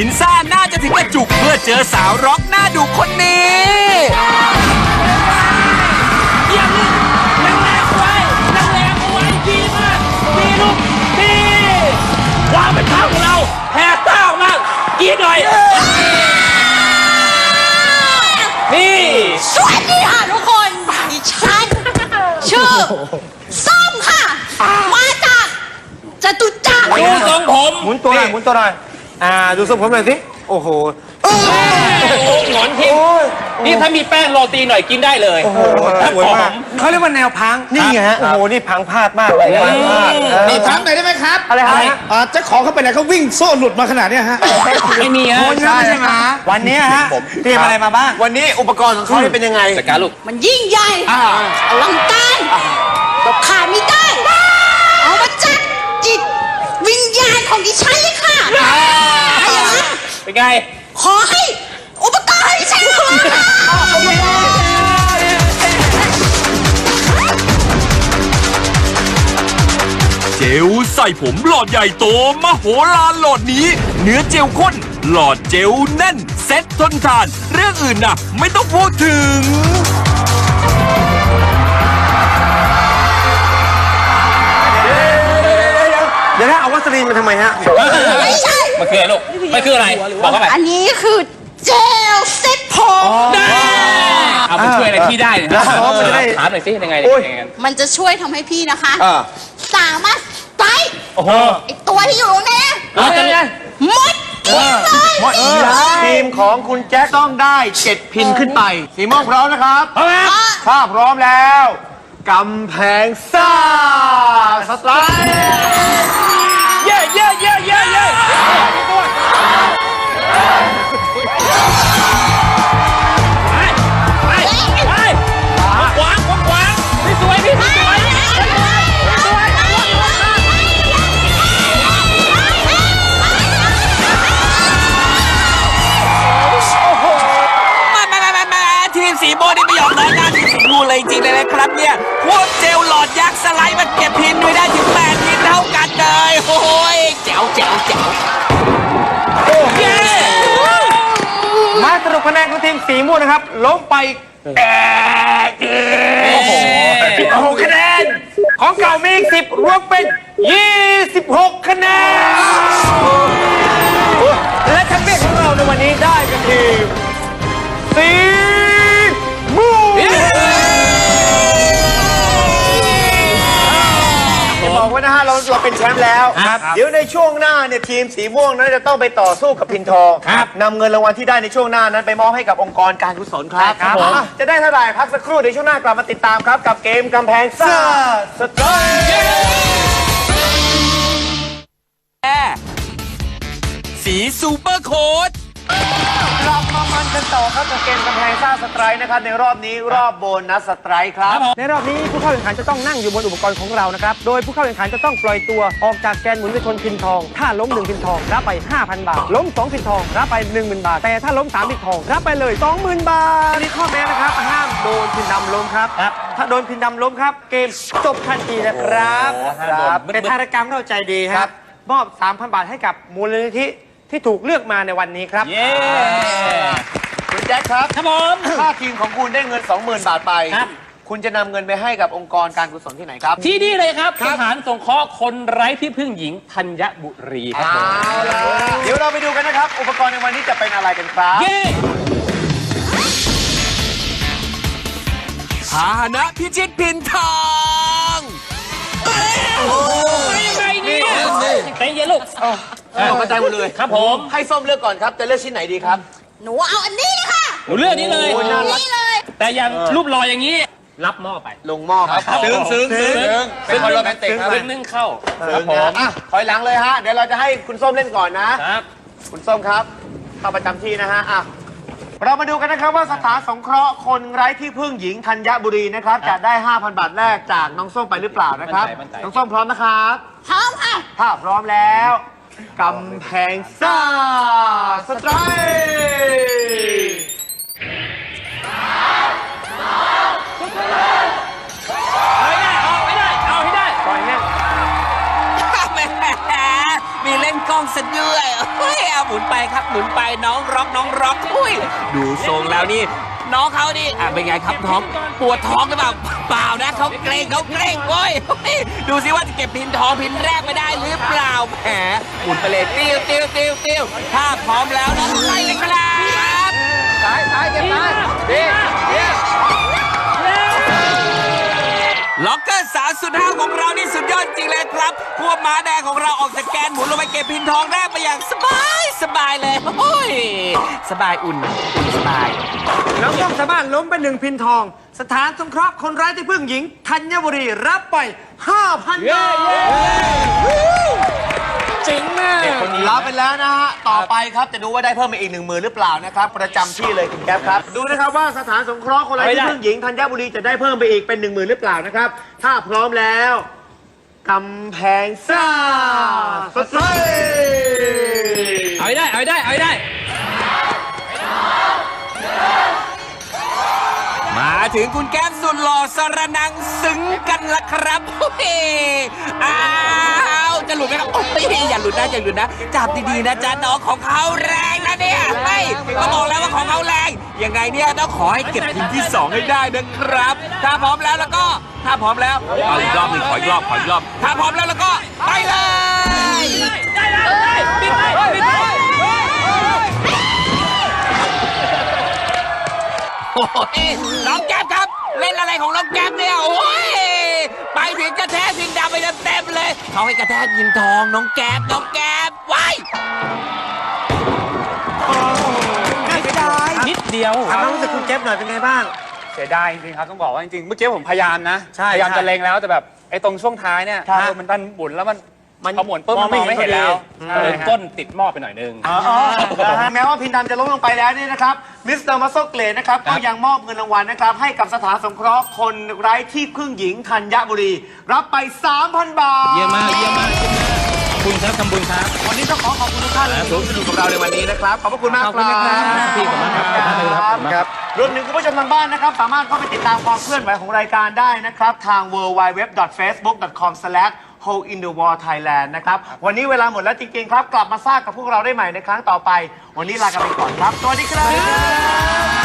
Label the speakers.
Speaker 1: หินซ่าน่าจะถึงกระจุกเมื่อเจอสาวร็อกหน้าดุคนนี้
Speaker 2: เยี่ยมลูกแรงแรงเอาไว้แรงแรงเอาไว้ดีมากดีลูกดีความเป็นเท้าของเราแผ่ต้าออกมากรีดหน่อยนี่
Speaker 3: สวัสดีค่ะทุกคนดิฉันชื่อส้มค่ะ มาจากจตุจักร
Speaker 2: ดูทรงผม
Speaker 4: หมุนตัวหน่อยหมุนตัวหน่อย อ่าดูทรงผมหน่อยสิโอ้โห
Speaker 2: โอ้หงอนทิ้งนี่ถ้ามีแป้งโรตีหน่อยกินได้เลย
Speaker 4: โอ้โห
Speaker 2: ครับ
Speaker 4: สวย
Speaker 2: ผม
Speaker 4: มากเขาเรียกว่าแนวพังนี่ไงฮะโอ้โหนี่พังพลาดมากเลยพังพลาดเออ
Speaker 5: นี่ถามหน่อยได้ไหมครับ
Speaker 4: อะไรฮะ
Speaker 5: อ่าเจ้าของเขาไปไหนเขาวิ่งโซ่หลุดมาขนาดเนี้ยฮะ
Speaker 2: ไม่มีฮะ
Speaker 4: โอ้ยใช่ไหมวันนี้ฮะเตรียมอะไรมาบ้าง
Speaker 6: วันนี้อุปกรณ์ของเขาเนี่ยเป็นยังไง
Speaker 2: จัดการลูก
Speaker 3: มันยิ่งใหญ่อลังการขาดไม่ได้เอามาจากจิตวิญญาณของดิฉันเลย
Speaker 2: เป็นไง
Speaker 3: ขอให้อุปกรณ์ดิฉันมาค่ะ
Speaker 1: เจลใส่ผมหลอดใหญ่โตมโหฬารหลอดนี้ เนื้อเจลข้น หลอดเจลแน่น เซ็ตทนทาน เรื่องอื่นน่ะ ไม่ต้องพูดถึง
Speaker 4: เดี๋ยวนะเอาวัสลีนมาทำไมฮะ
Speaker 3: ไม่ใช่
Speaker 2: มันคืออะไรลูกมันคืออะไร บอกเข้าไป
Speaker 3: อันนี้คือเจลเซ็ตผม
Speaker 2: เอาไปช่วยอะไรพี่ได้เนี่ย
Speaker 4: แล้วเขาจะได้
Speaker 2: ถามหน่อยสิยังไง
Speaker 4: โอ้ย
Speaker 2: ยังไง
Speaker 3: มันจะช่วยทำให้พี่นะคะ
Speaker 6: อ่า
Speaker 3: สามารถไป
Speaker 2: โอ้โห
Speaker 3: ไอตัวที่อยู่ตรงนี้
Speaker 2: เราจะ
Speaker 3: หมดทิ้งเลย
Speaker 6: ทีมของคุณแจ็คต้องได้7พินขึ้นไป สีม่วงพร้อมนะครับ
Speaker 2: เอาไหม
Speaker 6: ถ้าพร้อมแล้วกำแพงซ่าสไตล์
Speaker 2: ของที
Speaker 4: มสีม่วงนะครับ ล้มไปแก่โอ้โหคะแนน ของเก่ามีอีกสิบรวมเป็น 26 คะแนน และแชมเปี้ยนของเราในวันนี้ได้เป็นทีมสี
Speaker 6: บอกว่านะฮะเราเราเป็นแชมป์แล้ว
Speaker 4: ครับ
Speaker 6: เดี๋ยวในช่วงหน้าเนี่ยทีมสีม่วงนั้นจะต้องไปต่อสู้กับพินทองนำเงินรางวัลที่ได้ในช่วงหน้านั้นไปมอบให้กับองค์กรการกุศลครับ
Speaker 4: ครับผม
Speaker 6: อะจะได้เท่าไหร่พักสักครู่ในช่วงหน้ากลับมาติดตามครับกับเกมกำแพงซ่าสไตล์
Speaker 1: สีซูเปอร์โค้ด
Speaker 6: ต่อครับกับเกมกำแพงซ่าสไตร์นะครับในรอบนี้รอบโบนัสสไตร์ครับ
Speaker 4: ในรอบนี้ผู้เข้าแข่งขันจะต้องนั่งอยู่บนอุปกรณ์ของเรานะครับ โดยผู้เข้าแข่งขันจะต้องปล่อยตัวออกจากแกนหมุนไปชนพินทอง ถ้าล้ม1พินทองรับไป 5,000 บาท ล้ม2พินทองรับไป 10,000 บาท แต่ถ้าล้ม3พินทองรับไปเลย 20,000 บาทอันนี้ข้อแม้นะครับห้ามโดนพินดำล้มครับถ้าโดนพินดำล้มครับ เกมจบทันทีนะครับ
Speaker 2: ครับ
Speaker 4: เป็นธารกรรมเราใจดีครับมอบ 3,000 บาทให้กับมูลนิธิที่ถูกเลือกมาในวันนี้ครับ
Speaker 2: เย้
Speaker 6: คุณ แจ็คครับ
Speaker 2: ครับผม
Speaker 6: ถ้าทีมของคุณได้เงิน 20,000 บาทไป
Speaker 2: ครับ
Speaker 6: คุณจะนำเงินไปให้กับองค์กรการกุศลที่ไหนครับ
Speaker 2: ที่นี่เลยครับสถานสงเคราะห์คนไร้ที่พึ่งหญิงธัญบุรีครับผม
Speaker 6: เอาล่ะเดี๋ยวเราไปดูกันนะครับ อุปกรณ์ในวันนี้จะเป็นอะไรกันครับ
Speaker 2: เย้
Speaker 1: พาหนะพิชิตพินทอง
Speaker 2: ไปยังไงเนี่ยใจเย็นลูก
Speaker 6: ตกกระจายหมดเลย
Speaker 2: ครับผม
Speaker 6: ให้ส้มเลือกก่อนครับ จะเลือกชิ้นไหนดีครับ
Speaker 3: หนูเอาอันนี้เลยค่ะ
Speaker 2: หนูเลือกนี้เลย
Speaker 6: โอ้ยน่ารัก
Speaker 3: นี่เลย
Speaker 2: แต่อย่างรูปหล่ออย่างนี้ รับหม้อไป
Speaker 6: ลงหม้อครับ
Speaker 2: ซึ้งซึ้งซึ้ง
Speaker 6: เป็นคนโรแมนติกครับ
Speaker 2: ซึ้งนึ่งเข้าครับผ
Speaker 6: ผมมถอยหลังเลยฮะ เดี๋ยวเราจะให้คุณส้มเล่นก่อนนะ
Speaker 2: ครับ
Speaker 6: คุณส้มครับ เข้าประจำที่นะฮะอะเรามาดูกันนะครับว่าสถานสงเคราะห์คนไร้ที่พึ่งหญิงธัญบุรีนะครับจะได้ 5,000 บาทแรกจากน้องส้มไปหรือเปล่านะครับ
Speaker 2: มั่นใจมั่นใจ
Speaker 6: น้องส้มพร้อมนะครับ
Speaker 3: พร้อมค่ะ
Speaker 6: ถ้าพร้อมแล้วกำแพงซ่าสไตร์
Speaker 2: เอาให้ได้เอาให้ได้ เอาให้ได้
Speaker 4: ปล่อยแห้ง
Speaker 1: แหมมีเล่นกองซะด้วยเฮ้ยเอาหมุนไปครับหมุนไปน้องร็อกน้องร็อกอุ้ยดูทรงแล้วนี่ น้องเขานี่อะเป็นไงครับท้องปวดท้องหรือเปล่าเปล่านะเขาเกรงเขาเกรงโอ้ยเฮ้ยดูสิว่าจะเก็บพินทองพินแรกไปได้หรือเปล่าแหมหมุนไปเลยติ้วติ้วติ้วติ้วถ้าพร้อมแล้วนะไปเลยครับ
Speaker 6: ซ้ายซ้ายเก็บซ้ายดีดี
Speaker 1: สาวสุดห้าวของเรานี่สุดยอดจริงเลยครับพวกม้าแดงของเราออกจากแกนหมุนลงไปเก็บพินทองแรกไปอย่างสบายสบายเลยโอ้ยสบายอุ่นอุ่นสบาย
Speaker 4: น้องต้องสามารถล้มไปหนึ่งพินทอง สถานสงเคราะห์คนไร้ที่พึ่งหญิงธัญบุรีรับไป 5,000บาท
Speaker 5: จริงแม่
Speaker 6: รับไปแล้วนะฮะ ต่อไปครับจะดูว่าได้เพิ่มมาอีกหนึ่งหมื่นหรือเปล่านะครับ ประจำที่เลยคุณแก๊ปครับ ดูนะครับว่าสถานสงเคราะห์คนไร้ที่พึ่งหญิงธัญบุรีจะได้เพิ่มไปอีกเป็นหนึ่งหมื่นหรือเปล่านะครับ ถ้าพร้อมแล้วกำแพงซ่าสดใส
Speaker 1: เอาให้ได้ เอาให้ได้ เอาให้ได้ มาถึงคุณแก้มสุดหล่อสระนังซึ้งกันละครับโอ้ยอ้า จะหลุดไหมครับโอ้ยอย่าหลุดนะอย่าหลุดนะ จับดีๆนะจ๊ะน้องของเขาแรงนะเนี่ยไม่ก็บอกแล้วว่าของเขาแรงยังไงเนี่ยต้องขอให้เก็บทีมที่สองให้ได้นะครับ ถ้าพร้อมแล้วแล้วก็ถ้าพร้อมแล้วเอาอีกรอบหนึ่งขออีกรอบขออีกรอบ ถ้าพร้อมแล้วแล้วก็ไปเลยโอ้ยน้องแก๊บครับ เล่นอะไรของน้องแก๊บเนี่ยโอ้ย ไปถึงกระแทกพินดำไปเต็มๆเลย เขาให้กระแทกพินทองน้องแก๊บน้องแก๊บไว้
Speaker 4: นิดเดียวถามความรู้สึกคุณเจฟหน่อยเป็นไงบ้าง
Speaker 7: เสียดายจริงๆครับต้องบอกว่าจริงๆเมื่อกี้ผมพยายามนะ
Speaker 4: ใช่
Speaker 7: พยายาม
Speaker 4: ใช่
Speaker 7: จะเล็งแล้วแต่แบบไอ้ตรงช่วงท้ายเนี่ย
Speaker 4: ครับ
Speaker 7: เออมันดันหมุนแล้วมัน
Speaker 4: มัน
Speaker 7: พอหมุนปุ๊บ
Speaker 4: มอ
Speaker 7: มั
Speaker 4: ง
Speaker 7: น
Speaker 4: ไม่
Speaker 7: มองไม่
Speaker 4: เห็
Speaker 7: เห็
Speaker 4: น
Speaker 7: นแล้ว
Speaker 4: พอดี
Speaker 7: ใช่ครับ
Speaker 2: ก้นติดหม้อไปหน่อยนึง
Speaker 6: อ๋อนะฮะแม้ว่าพินดำจะล้มลงไปแล้วเนี่ยนะครับ มิสเตอร์มัสโซเกรดนะครับ ก็ยังมอบเงินรางวัลนะครับ ให้กับสถานสงเคราะห์คนไร้ที่พึ่งหญิงธัญบุรี รับไป 3,000 บาท
Speaker 2: เยี่ยมมากเยี่ยมมากขอบคุณครับทำบุญครับ
Speaker 6: วันนี้ต้องขอขอบคุณทุกท่านเลยที่อยู่กับเราในวันนี้นะครับ ขอบพระคุณมาก
Speaker 2: ขอบคุณนะครับ พี่ขอบคุณมากครับขอบคุณมากครับขอบคุณมากครับ
Speaker 6: รวมถึงคุณผู้ชมทางบ้านนะครับ สามารถเข้าไปติดตามความเคลื่อนไหวของรายการได้นะครับ ทาง w w w f a c e b o o k c o m h o l e in the wall Thailand นะครับ วันนี้เวลาหมดแล้วจริงๆครับ กลับมาสร้างกับพวกเราได้ใหม่ในครั้งต่อไป วันนี้ลากันไปก่อนครับ สวัสดีครับ